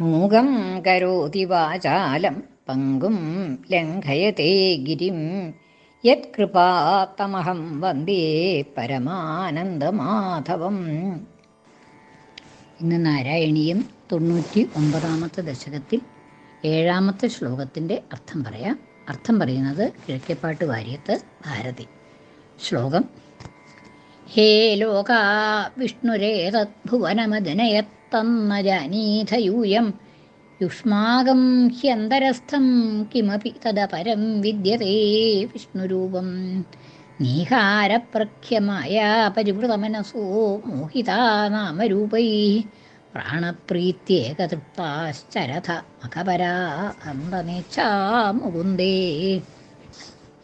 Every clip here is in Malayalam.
മൂകം കരോതി വാചാലം പങ്കും ലംഘയത്തെ ഗിരിം. യത്കൃപാത്തമഹം വന്ദേ പരമാനന്ദമാധവം. ഇന്ന് നാരായണീയം തൊണ്ണൂറ്റി ഒമ്പതാമത്തെ ദശകത്തിൽ ഏഴാമത്തെ ശ്ലോകത്തിന്റെ അർത്ഥം പറയാം. അർത്ഥം പറയുന്നത് കിഴക്കേപ്പാട്ട് വാര്യത്ത് ഭാരതി. ശ്ലോകം ഹേ ലോകാ വിഷ്ണുരേതദ്ഭുവനമദനയത്തന്ന ജാനീഥയൂയം. യുഷ്മാകം ഹ്യന്തരസ്ഥം കിമപി തദപരം വിദ്യത്തെ വിഷ്ണുരൂപം. നീഹാരപ്രഖ്യമായ പരിവൃതമനസോ മോഹിതാ നാമരൂപൈ. പ്രാണപ്രീത്യേകതൃപ്താശ്ചരഥ മഖപരാ അന്തനേച്ഛാ മുകുന്ദേ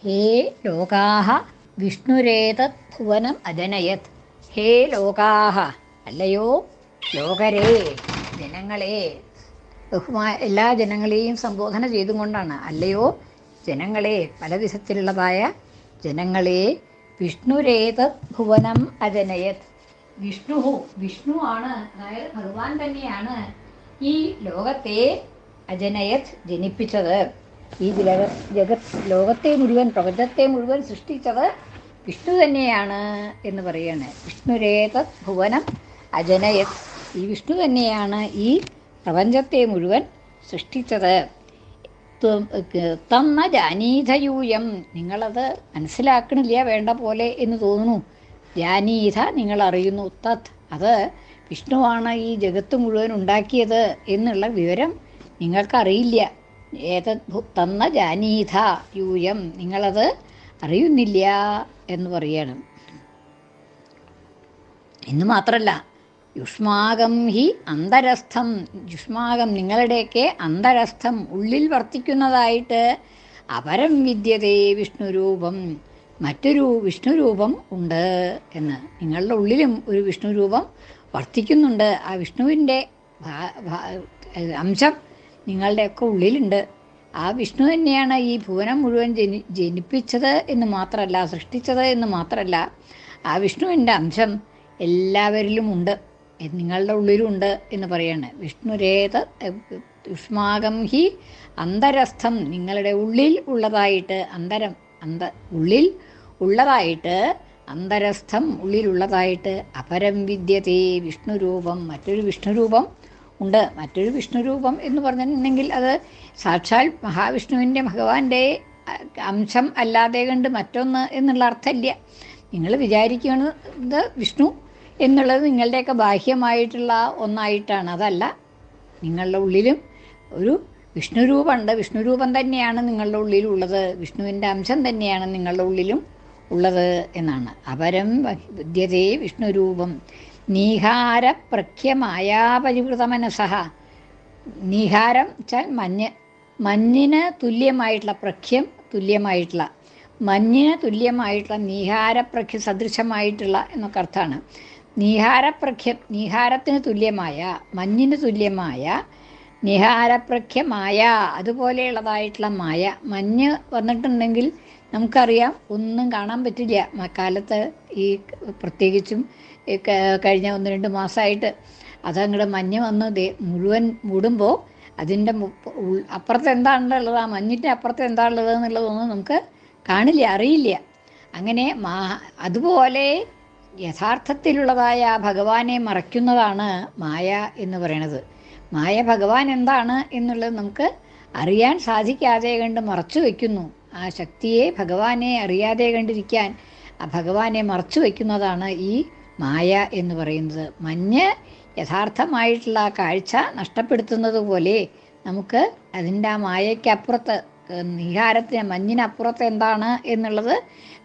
ഹേ ലോകാഹ വിഷ്ണുരേതത് ഭുവനം അജനയത്. ഹേ ലോകാഹ. അല്ലയോ? ലോകരേ ജനങ്ങളെ ബഹുമാ എല്ലാ ജനങ്ങളെയും സംബോധന ചെയ്തുകൊണ്ടാണ്. അല്ലയോ? ജനങ്ങളെ പല വിധത്തിലുള്ളതായ ജനങ്ങളെ വിഷ്ണുരേത ഭുവനം അജനയത്. വിഷ്ണു വിഷ്ണു ആണ് അതായത് ഭഗവാൻ തന്നെയാണ് ഈ ലോകത്തെ അജനയത് ജനിപ്പിച്ചത്. ഈ ജഗ ജഗത് ലോകത്തെ മുഴുവൻ പ്രപഞ്ചത്തെ മുഴുവൻ സൃഷ്ടിച്ചത് വിഷ്ണു തന്നെയാണ് എന്ന് പറയാണ്. വിഷ്ണുരേത ഭുവനം അജനയത്. ഈ വിഷ്ണു തന്നെയാണ് ഈ പ്രപഞ്ചത്തെ മുഴുവൻ സൃഷ്ടിച്ചത്. തന്ന ജാനീധയൂയം നിങ്ങളത് മനസ്സിലാക്കണില്ല വേണ്ട പോലെ എന്ന് തോന്നുന്നു. ജാനീധ നിങ്ങൾ അറിയുന്നു. തത് അത് വിഷ്ണുവാണ് ഈ ജഗത്ത് മുഴുവൻ ഉണ്ടാക്കിയത് എന്നുള്ള വിവരം നിങ്ങൾക്കറിയില്ല. ഏത തന്ന ജാനീധ യൂയം നിങ്ങളത് അറിയുന്നില്ല എന്ന് പറയണം. എന്ന് മാത്രമല്ല യുഷ്മാകം ഹി അന്തരസ്ഥം. യുഷ്മാകം നിങ്ങളുടെയൊക്കെ അന്തരസ്ഥം. ഉള്ളിൽ വർത്തിക്കുന്നതായിട്ട് അപരം വിദ്യതേ വിഷ്ണുരൂപം. മറ്റൊരു വിഷ്ണുരൂപം ഉണ്ട് എന്ന്. നിങ്ങളുടെ ഉള്ളിലും ഒരു വിഷ്ണുരൂപം വർത്തിക്കുന്നുണ്ട്. ആ വിഷ്ണുവിന്റെ അംശം നിങ്ങളുടെയൊക്കെ ഉള്ളിലുണ്ട്. ആ വിഷ്ണു തന്നെയാണ് ഈ ഭുവനം മുഴുവൻ ജനി ജനിപ്പിച്ചത് എന്ന് മാത്രമല്ല സൃഷ്ടിച്ചത് എന്ന് മാത്രമല്ല ആ വിഷ്ണുവിന്റെ അംശം എല്ലാവരിലും ഉണ്ട് നിങ്ങളുടെ ഉള്ളിലുണ്ട് എന്ന് പറയാണ്. വിഷ്ണുരേത യുഷ്മാകം ഹി അന്തരസ്ഥം നിങ്ങളുടെ ഉള്ളിൽ ഉള്ളതായിട്ട് അന്തരം അന്ത ഉള്ളിൽ ഉള്ളതായിട്ട് അന്തരസ്ഥം ഉള്ളിലുള്ളതായിട്ട് അപരം വിദ്യതേ വിഷ്ണുരൂപം മറ്റൊരു വിഷ്ണുരൂപം ഉണ്ട്. മറ്റൊരു വിഷ്ണുരൂപം എന്ന് പറഞ്ഞിട്ടുണ്ടെങ്കിൽ അത് സാക്ഷാൽ മഹാവിഷ്ണുവിന്റെ ഭഗവാന്റെ അംശം അല്ലാതെ കണ്ട് മറ്റൊന്ന് എന്നുള്ള അർത്ഥമില്ല. നിങ്ങൾ വിചാരിക്കുന്നത് വിഷ്ണു എന്നുള്ളത് നിങ്ങളുടെയൊക്കെ ബാഹ്യമായിട്ടുള്ള ഒന്നായിട്ടാണ്. അതല്ല നിങ്ങളുടെ ഉള്ളിലും ഒരു വിഷ്ണുരൂപമുണ്ട്. വിഷ്ണുരൂപം തന്നെയാണ് നിങ്ങളുടെ ഉള്ളിലുള്ളത്. വിഷ്ണുവിന്റെ അംശം തന്നെയാണ് നിങ്ങളുടെ ഉള്ളിലും ഉള്ളത് എന്നാണ്. അപരം വിദ്യതേ വിഷ്ണുരൂപം. നീഹാര പ്രഖ്യമായാപരിവൃത മനസ്സഹ നീഹാരം വെച്ചാൽ മഞ്ഞ് മഞ്ഞിന് തുല്യമായിട്ടുള്ള പ്രഖ്യം തുല്യമായിട്ടുള്ള മഞ്ഞിന് തുല്യമായിട്ടുള്ള നീഹാരപ്രഖ്യ സദൃശമായിട്ടുള്ള എന്നൊക്കെ അർത്ഥമാണ് നീഹാരപ്രഖ്യം നിഹാരത്തിന് തുല്യമായ മഞ്ഞിന് തുല്യമായ നിഹാരപ്രഖ്യമായ അതുപോലെയുള്ളതായിട്ടുള്ള മായ. മഞ്ഞ് വന്നിട്ടുണ്ടെങ്കിൽ നമുക്കറിയാം ഒന്നും കാണാൻ പറ്റില്ല. കാലത്ത് ഈ പ്രത്യേകിച്ചും കഴിഞ്ഞ ഒന്ന് രണ്ട് മാസമായിട്ട് അതങ്ങോട്ട് മഞ്ഞ് വന്ന് മുഴുവൻ മൂടുമ്പോൾ അതിന്റെ അപ്പുറത്ത് എന്താണുള്ളത്? ആ മഞ്ഞിന്റെ അപ്പുറത്ത് എന്താണുള്ളത് എന്നുള്ളതൊന്നും നമുക്ക് കാണില്ല അറിയില്ല. അങ്ങനെ മാ അതുപോലെ യഥാർത്ഥത്തിലുള്ളതായ ഭഗവാനെ മറയ്ക്കുന്നതാണ് മായ എന്ന് പറയണത്. മായ ഭഗവാൻ എന്താണ് എന്നുള്ളത് നമുക്ക് അറിയാൻ സാധിക്കാതെ കണ്ട് മറച്ചു വയ്ക്കുന്നു ആ ശക്തിയെ ഭഗവാനെ അറിയാതെ കണ്ടിരിക്കാൻ ആ ഭഗവാനെ മറച്ചു വയ്ക്കുന്നതാണ് ഈ മായ എന്ന് പറയുന്നത്. മഞ്ഞ് യഥാർത്ഥമായിട്ടുള്ള കാഴ്ച നഷ്ടപ്പെടുത്തുന്നത് പോലെ നമുക്ക് അതിന്റെ ആ മായയ്ക്കപ്പുറത്ത് നിഹാരത്തിന് മഞ്ഞിനപ്പുറത്ത് എന്താണ് എന്നുള്ളത്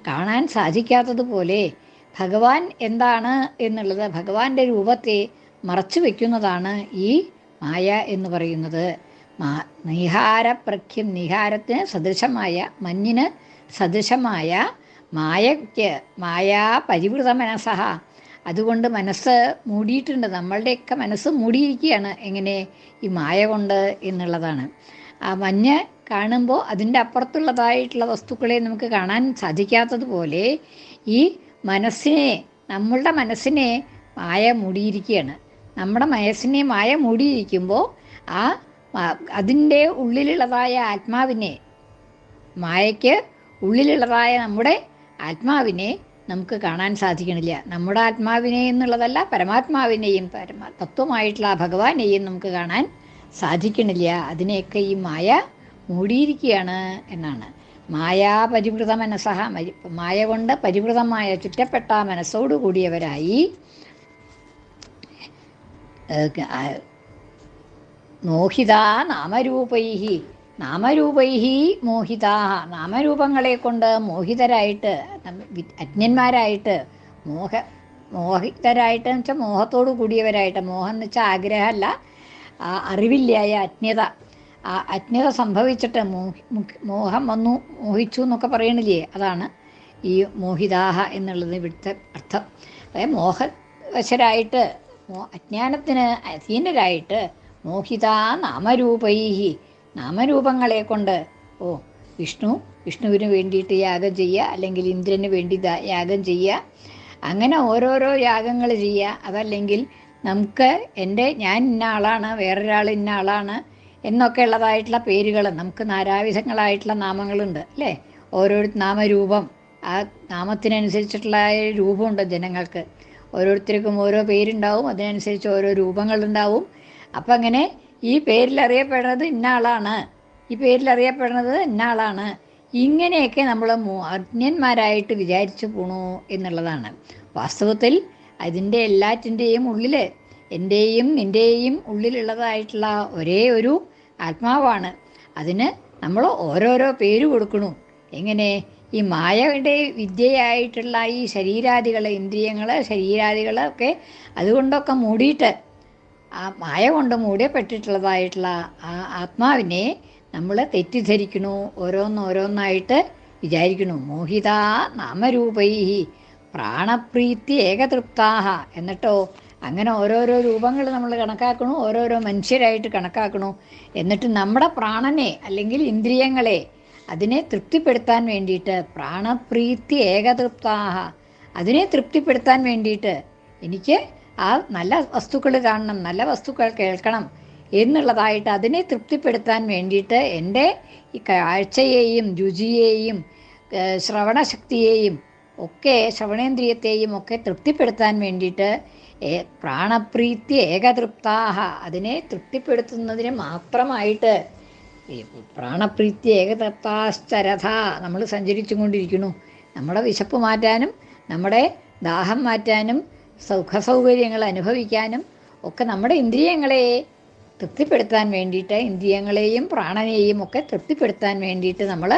കാണാൻ സാധിക്കാത്തതുപോലെ ഭഗവാൻ എന്താണ് എന്നുള്ളത് ഭഗവാന്റെ രൂപത്തെ മറച്ചു വെക്കുന്നതാണ് ഈ മായ എന്ന് പറയുന്നത്. മാ നിഹാരപ്രഖ്യം നിഹാരത്തിന് സദൃശമായ മഞ്ഞിന് സദൃശമായ മായയ്ക്ക് മായാ പരിവൃത മനസ്സഹ അതുകൊണ്ട് മനസ്സ് മൂടിയിട്ടുണ്ട്. നമ്മളുടെയൊക്കെ മനസ്സ് മൂടിയിരിക്കുകയാണ്. എങ്ങനെ? ഈ മായ കൊണ്ട് എന്നുള്ളതാണ്. ആ മഞ്ഞ് കാണുമ്പോൾ അതിന്റെ അപ്പുറത്തുള്ളതായിട്ടുള്ള വസ്തുക്കളെ നമുക്ക് കാണാൻ സാധിക്കാത്തതുപോലെ ഈ മനസ്സിനെ നമ്മളുടെ മനസ്സിനെ മായ മൂടിയിരിക്കുകയാണ്. നമ്മുടെ മനസ്സിനെ മായ മൂടിയിരിക്കുമ്പോൾ ആ അതിന്റെ ഉള്ളിലുള്ളതായ ആത്മാവിനെ മായയ്ക്ക് ഉള്ളിലുള്ളതായ നമ്മുടെ ആത്മാവിനെ നമുക്ക് കാണാൻ സാധിക്കണില്ല. നമ്മുടെ ആത്മാവിനെ എന്നുള്ളതല്ല പരമാത്മാവിനെയും പരമാ തത്വമായിട്ടുള്ള ഭഗവാനെയും നമുക്ക് കാണാൻ സാധിക്കണില്ല. അതിനെയൊക്കെ ഈ മായ മൂടിയിരിക്കുകയാണ് എന്നാണ്. മായാ പരിവൃത മനസ്സഹ മായ കൊണ്ട് പരിവൃതമായ ചുറ്റപ്പെട്ട മനസ്സോടു കൂടിയവരായി മോഹിത നാമരൂപൈഹി. നാമരൂപൈഹി മോഹിതാ. നാമരൂപങ്ങളെ കൊണ്ട് മോഹിതരായിട്ട് അജ്ഞന്മാരായിട്ട് മോഹ മോഹിതരായിട്ട് എന്ന് വെച്ചാൽ മോഹത്തോടു കൂടിയവരായിട്ട്. മോഹം എന്ന് വെച്ചാൽ ആഗ്രഹമല്ല അറിവില്ലായ അജ്ഞത. ആ അജ്ഞത സംഭവിച്ചിട്ട് മോഹം വന്നു മോഹിച്ചു എന്നൊക്കെ പറയണില്ലേ? അതാണ് ഈ മോഹിതാഹ എന്നുള്ളത് ഇവിടുത്തെ അർത്ഥം. അതായത് മോഹവശരായിട്ട് അജ്ഞാനത്തിന് അധീനരായിട്ട് മോഹിതാ നാമരൂപൈഹി നാമരൂപങ്ങളെ കൊണ്ട് ഓ വിഷ്ണു വിഷ്ണുവിന് വേണ്ടിയിട്ട് യാഗം ചെയ്യുക അല്ലെങ്കിൽ ഇന്ദ്രന് വേണ്ടി യാഗം ചെയ്യുക. അങ്ങനെ ഓരോരോ യാഗങ്ങൾ ചെയ്യുക. അതല്ലെങ്കിൽ നമുക്ക് എന്റെ ഞാൻ ഇന്ന ആളാണ് വേറൊരാൾ ഇന്ന ആളാണ് എന്നൊക്കെ ഉള്ളതായിട്ടുള്ള പേരുകൾ നമുക്ക് നാരാവിധങ്ങളായിട്ടുള്ള നാമങ്ങളുണ്ട് അല്ലേ? ഓരോ നാമരൂപം ആ നാമത്തിനനുസരിച്ചിട്ടുള്ള രൂപമുണ്ട് ജനങ്ങൾക്ക്. ഓരോരുത്തർക്കും ഓരോ പേരുണ്ടാവും അതിനനുസരിച്ച് ഓരോ രൂപങ്ങളുണ്ടാവും. അപ്പം അങ്ങനെ ഈ പേരിൽ അറിയപ്പെടുന്നത് ഇന്ന ആളാണ് ഈ പേരിൽ അറിയപ്പെടുന്നത് ഇന്ന ആളാണ് ഇങ്ങനെയൊക്കെ നമ്മൾ അജ്ഞന്മാരായിട്ട് വിചാരിച്ചു പോണു എന്നുള്ളതാണ്. വാസ്തവത്തിൽ അതിന്റെ എല്ലാറ്റിന്റെയും ഉള്ളിൽ എന്റെയും നിന്റെയും ഉള്ളിലുള്ളതായിട്ടുള്ള ഒരേ ഒരു ആത്മാവാണ്. അതിന് നമ്മൾ ഓരോരോ പേര് കൊടുക്കണു. എങ്ങനെ? ഈ മായയുടെ വിദ്യയായിട്ടുള്ള ഈ ശരീരാദികൾ ഇന്ദ്രിയങ്ങൾ ശരീരാദികൾ ഒക്കെ അതുകൊണ്ടൊക്കെ മൂടിയിട്ട് ആ മായ കൊണ്ട് മൂടപ്പെട്ടിട്ടുള്ളതായിട്ടുള്ള ആ ആത്മാവിനെ നമ്മൾ തെറ്റിദ്ധരിക്കണു. ഓരോന്നോരോന്നായിട്ട് വിചാരിക്കണു. മോഹിതാ നാമരൂപൈ പ്രാണപ്രീതി ഏകതൃപ്താഹ എന്നിട്ടോ അങ്ങനെ ഓരോരോ രൂപങ്ങൾ നമ്മൾ കണക്കാക്കണു ഓരോരോ മനുഷ്യരായിട്ട് കണക്കാക്കണു. എന്നിട്ട് നമ്മുടെ പ്രാണനെ അല്ലെങ്കിൽ ഇന്ദ്രിയങ്ങളെ അതിനെ തൃപ്തിപ്പെടുത്താൻ വേണ്ടിയിട്ട് പ്രാണപ്രീതി ഏകതൃപ്താഹ അതിനെ തൃപ്തിപ്പെടുത്താൻ വേണ്ടിയിട്ട് എനിക്ക് ആ നല്ല വസ്തുക്കൾ കാണണം നല്ല വസ്തുക്കൾ കേൾക്കണം എന്നുള്ളതായിട്ട് അതിനെ തൃപ്തിപ്പെടുത്താൻ വേണ്ടിയിട്ട് എന്റെ ഈ കാഴ്ചയെയും രുചിയെയും ശ്രവണശക്തിയെയും ഒക്കെ ശ്രവണേന്ദ്രിയത്തെയും ഒക്കെ തൃപ്തിപ്പെടുത്താൻ വേണ്ടിയിട്ട് ഏ- പ്രാണപ്രീതി ഏകതൃപ്താഹ. അതിനെ തൃപ്തിപ്പെടുത്തുന്നതിന് മാത്രമായിട്ട് ഈ പ്രാണപ്രീതി ഏകതൃപ്താശ്ചരഥ നമ്മൾ സഞ്ചരിച്ചു കൊണ്ടിരിക്കുന്നു നമ്മുടെ വിശപ്പ് മാറ്റാനും നമ്മുടെ ദാഹം മാറ്റാനും സുഖസൗകര്യങ്ങൾ അനുഭവിക്കാനും ഒക്കെ നമ്മുടെ ഇന്ദ്രിയങ്ങളെ തൃപ്തിപ്പെടുത്താൻ വേണ്ടിയിട്ട് ഇന്ദ്രിയങ്ങളെയും പ്രാണനെയും ഒക്കെ തൃപ്തിപ്പെടുത്താൻ വേണ്ടിയിട്ട് നമ്മൾ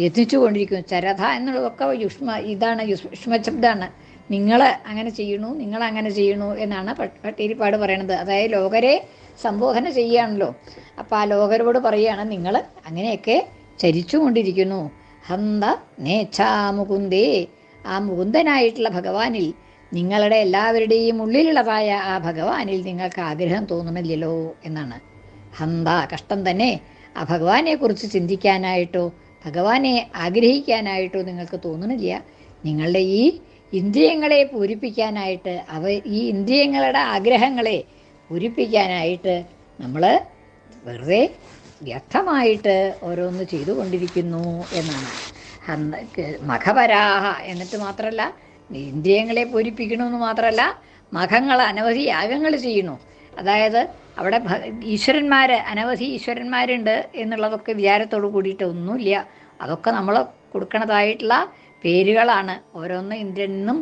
യത്നിച്ചു കൊണ്ടിരിക്കുന്നു ചരഥ എന്നുള്ളതൊക്കെ യുഷ്മ ഇതാണ് യുഷ്മശബ്ദമാണ് നിങ്ങൾ അങ്ങനെ ചെയ്യണു നിങ്ങൾ അങ്ങനെ ചെയ്യണു എന്നാണ് പട്ടീരിപ്പാട് പറയണത്. അതായത് ലോകരെ സംബോധന ചെയ്യുകയാണല്ലോ അപ്പോൾ ആ ലോകരോട് പറയുകയാണ് നിങ്ങൾ അങ്ങനെയൊക്കെ ചരിച്ചുകൊണ്ടിരിക്കുന്നു. ഹന്ത നേച്ഛാ മുകുന്ദേ. ആ മുകുന്ദനായിട്ടുള്ള ഭഗവാനിൽ നിങ്ങളുടെ എല്ലാവരുടെയും ഉള്ളിലുള്ളതായ ആ ഭഗവാനിൽ നിങ്ങൾക്ക് ആഗ്രഹം തോന്നുന്നില്ലല്ലോ എന്നാണ്. ഹന്ത കഷ്ടം തന്നെ. ആ ഭഗവാനെക്കുറിച്ച് ചിന്തിക്കാനായിട്ടോ ഭഗവാനെ ആഗ്രഹിക്കാനായിട്ടോ നിങ്ങൾക്ക് തോന്നുന്നില്ല. നിങ്ങളുടെ ഈ ഇന്ദ്രിയങ്ങളെ പൂരിപ്പിക്കാനായിട്ട് അവ ഈ ഇന്ദ്രിയങ്ങളുടെ ആഗ്രഹങ്ങളെ പൂരിപ്പിക്കാനായിട്ട് നമ്മൾ വെറുതെ വ്യർത്ഥമായിട്ട് ഓരോന്ന് ചെയ്തുകൊണ്ടിരിക്കുന്നു എന്നാണ്. മഖപരാഹ എന്നിട്ട് മാത്രമല്ല ഇന്ദ്രിയങ്ങളെ പൂരിപ്പിക്കണമെന്ന് മാത്രമല്ല മഖങ്ങൾ അനവധി യാഗങ്ങൾ ചെയ്യുന്നു. അതായത് അവിടെ ഈശ്വരന്മാർ അനവധി ഈശ്വരന്മാരുണ്ട് എന്നുള്ളതൊക്കെ വിചാരത്തോട് കൂടിയിട്ട് ഒന്നുമില്ല അതൊക്കെ നമ്മൾ കൊടുക്കണതായിട്ടുള്ള പേരുകളാണ്. ഓരോന്ന് ഇന്ദ്രനെന്നും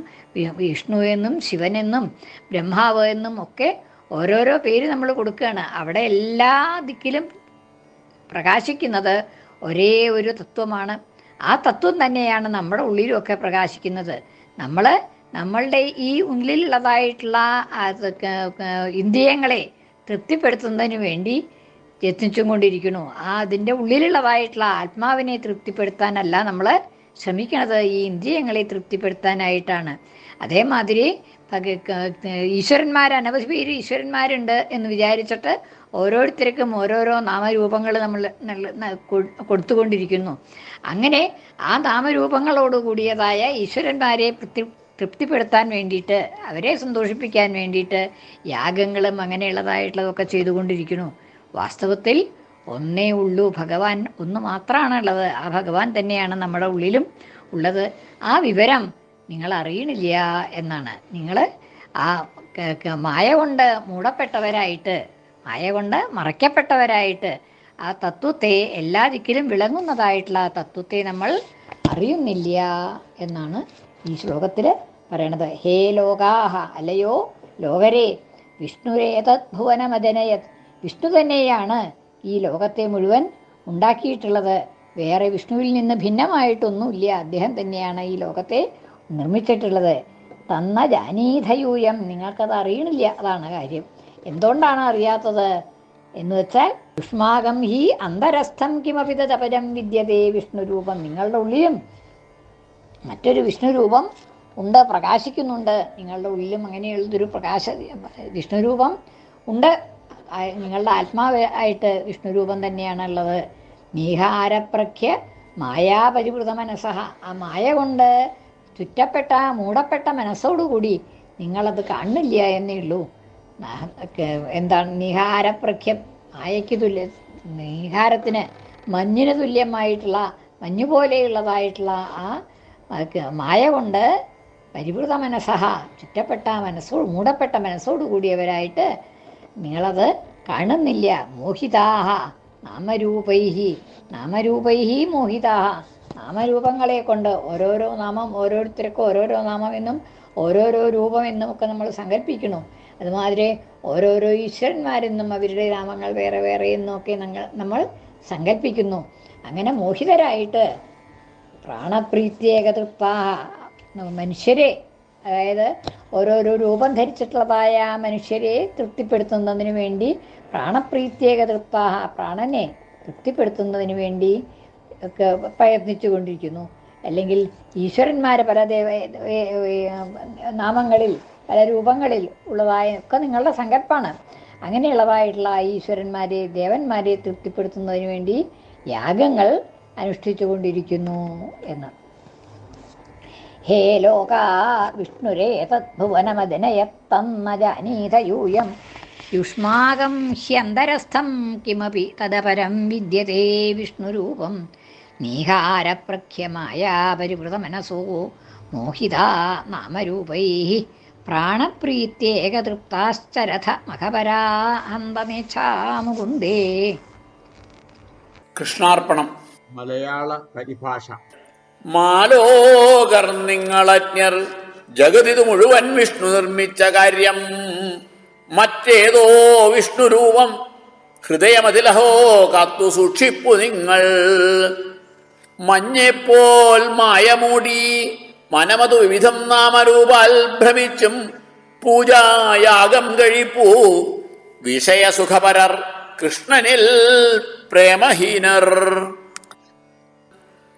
വിഷ്ണു എന്നും ശിവനെന്നും ബ്രഹ്മാവ് എന്നും ഒക്കെ ഓരോരോ പേര് നമ്മൾ കൊടുക്കുകയാണ്. അവിടെ എല്ലാ ദിക്കിലും പ്രകാശിക്കുന്നത് ഒരേ ഒരു തത്വമാണ്. ആ തത്വം തന്നെയാണ് നമ്മുടെ ഉള്ളിലുമൊക്കെ പ്രകാശിക്കുന്നത്. നമ്മൾ നമ്മളുടെ ഈ ഉള്ളിലുള്ളതായിട്ടുള്ള ഇന്ദ്രിയങ്ങളെ തൃപ്തിപ്പെടുത്തുന്നതിന് വേണ്ടി യത്നിച്ചും കൊണ്ടിരിക്കുന്നു. ആ അതിന്റെ ഉള്ളിലുള്ളതായിട്ടുള്ള ആത്മാവിനെ തൃപ്തിപ്പെടുത്താനല്ല നമ്മൾ ശ്രമിക്കണത് ഈ ഇന്ദ്രിയങ്ങളെ തൃപ്തിപ്പെടുത്താനായിട്ടാണ്. അതേമാതിരി ഈശ്വരന്മാർ അനവധി പേര് ഈശ്വരന്മാരുണ്ട് എന്ന് വിചാരിച്ചിട്ട് ഓരോരുത്തർക്കും ഓരോരോ നാമരൂപങ്ങൾ നമ്മൾ കൊടുത്തുകൊണ്ടിരിക്കുന്നു. അങ്ങനെ ആ നാമരൂപങ്ങളോട് കൂടിയതായ ഈശ്വരന്മാരെ തൃപ്തിപ്പെടുത്താൻ വേണ്ടിയിട്ട് അവരെ സന്തോഷിപ്പിക്കാൻ വേണ്ടിയിട്ട് യാഗങ്ങളും അങ്ങനെയുള്ളതായിട്ടുള്ളതൊക്കെ ചെയ്തുകൊണ്ടിരിക്കുന്നു. വാസ്തവത്തിൽ ഒന്നേ ഉള്ളൂ. ഭഗവാൻ ഒന്ന് മാത്രമാണുള്ളത് ആ ഭഗവാൻ തന്നെയാണ് നമ്മുടെ ഉള്ളിലും ഉള്ളത്. ആ വിവരം നിങ്ങൾ അറിയണില്ല എന്നാണ്. നിങ്ങൾ ആ മായ കൊണ്ട് മൂടപ്പെട്ടവരായിട്ട് മായ കൊണ്ട് മറയ്ക്കപ്പെട്ടവരായിട്ട് ആ തത്വത്തെ എല്ലാ ദിക്കിലും വിളങ്ങുന്നതായിട്ടുള്ള ആ തത്വത്തെ നമ്മൾ അറിയുന്നില്ല എന്നാണ് ഈ ശ്ലോകത്തിൽ പറയണത്. ഹേ ലോകാഹ അല്ലയോ ലോകരേ വിഷ്ണുരേതത് ഭുവനമദനയത് വിഷ്ണു തന്നെയാണ് ഈ ലോകത്തെ മുഴുവൻ ഉണ്ടാക്കിയിട്ടുള്ളത് വേറെ വിഷ്ണുവിൽ നിന്ന് ഭിന്നമായിട്ടൊന്നുമില്ല. അദ്ദേഹം തന്നെയാണ് ഈ ലോകത്തെ നിർമ്മിച്ചിട്ടുള്ളത്. തന്ന ജാനീധയൂയം നിങ്ങൾക്കത് അറിയണില്ല. അതാണ് കാര്യം. എന്തുകൊണ്ടാണ് അറിയാത്തത്? എന്ന് വെച്ചാൽ യുഷ്മാകം ഹി അന്തരസ്ഥം കിമപി തപരം വിദ്യതേ വിഷ്ണുരൂപം നിങ്ങളുടെ ഉള്ളിലും. മറ്റൊരു വിഷ്ണുരൂപം ഉണ്ട് പ്രകാശിക്കുന്നുണ്ട്. നിങ്ങളുടെ ഉള്ളിലും അങ്ങനെയുള്ളതൊരു പ്രകാശ വിഷ്ണുരൂപം ഉണ്ട്. നിങ്ങളുടെ ആത്മാവ് ആയിട്ട് വിഷ്ണുരൂപം തന്നെയാണുള്ളത്. നീഹാരപ്രഖ്യ മായാപരിവൃത മനസ്സഹ. ആ മായ കൊണ്ട് ചുറ്റപ്പെട്ട മൂടപ്പെട്ട മനസ്സോടുകൂടി നിങ്ങളത് കാണുന്നില്ല എന്നേ ഉള്ളൂ. എന്താണ്? നിഹാരപ്രഖ്യം മായയ്ക്ക് തുല്യ നിഹാരത്തിന് മഞ്ഞിന് തുല്യമായിട്ടുള്ള മഞ്ഞു പോലെയുള്ളതായിട്ടുള്ള ആ മായ കൊണ്ട് പരിവൃത മനസ്സഹ ചുറ്റപ്പെട്ട മനസ്സോട് മൂടപ്പെട്ട മനസ്സോട് കൂടിയവരായിട്ട് നിങ്ങളത് കാണുന്നില്ല. മോഹിതാഹ. നാമരൂപൈഹി. നാമരൂപൈഹി മോഹിതാഹ. നാമരൂപങ്ങളെ കൊണ്ട് ഓരോരോ നാമം ഓരോരുത്തർക്കും ഓരോരോ നാമം എന്നും ഓരോരോ രൂപം എന്നും ഒക്കെ നമ്മൾ സങ്കല്പിക്കുന്നു. അതുമാതിരി ഓരോരോ ഈശ്വരന്മാരെന്നും അവരുടെ നാമങ്ങൾ വേറെ വേറെ എന്നൊക്കെ നമ്മൾ സങ്കല്പിക്കുന്നു. അങ്ങനെ മോഹിതരായിട്ട് പ്രാണപ്രീത്യേകതൃപ്താഹ മനുഷ്യരെ അതായത് ഓരോരോ രൂപം ധരിച്ചിട്ടുള്ളതായ മനുഷ്യരെ തൃപ്തിപ്പെടുത്തുന്നതിന് വേണ്ടി പ്രാണപ്രീത്യേക തൃപ്താഹ പ്രാണനെ തൃപ്തിപ്പെടുത്തുന്നതിന് വേണ്ടി ഒക്കെ പ്രയത്നിച്ചു കൊണ്ടിരിക്കുന്നു. അല്ലെങ്കിൽ ഈശ്വരന്മാരെ പല ദേവ നാമങ്ങളിൽ പല രൂപങ്ങളിൽ ഉള്ളതായ ഒക്കെ നിങ്ങളുടെ സങ്കല്പമാണ് അങ്ങനെയുള്ളതായിട്ടുള്ള ഈശ്വരന്മാരെ ദേവന്മാരെ തൃപ്തിപ്പെടുത്തുന്നതിന് വേണ്ടി യാഗങ്ങൾ അനുഷ്ഠിച്ചു കൊണ്ടിരിക്കുന്നു എന്ന്. ഹേ ലോകാ വിഷ്ണുരേ തദ്ഭുവനമദനയത്തന്ന യൂയം യുഷ്മാകം ഹ്യന്തരസ്ഥം കിമപി തദപരം വിദ്യത്തെ വിഷ്ണുരൂപം. നീഹാരപ്രഖ്യമായ പരിവൃതമനസോ മോഹിതാ നാമരൂപൈ. പ്രാണപ്രീത്യേകതൃപ്താശ്ചരഥ മഖപരാ ഹന്തമേച്ഛാമുകുന്ദേ കൃഷ്ണാർപ്പണം. മലയാള പരിഭാഷ. മാലോകർ നിങ്ങളജ്ഞർ. ജഗതിത് മുഴുവൻ വിഷ്ണു നിർമ്മിച്ച കാര്യം. മറ്റേതോ വിഷ്ണു രൂപം. ഹൃദയമതിലഹോ കാത്തു സൂക്ഷിപ്പു നിങ്ങൾ. മഞ്ഞെപ്പോൽ മായമൂടി. മനമതു വിവിധം നാമരൂപാൽ ഭ്രമിച്ചും പൂജായാഗം കഴിപ്പൂ. വിഷയസുഖപരർ കൃഷ്ണനിൽ പ്രേമഹീനർ.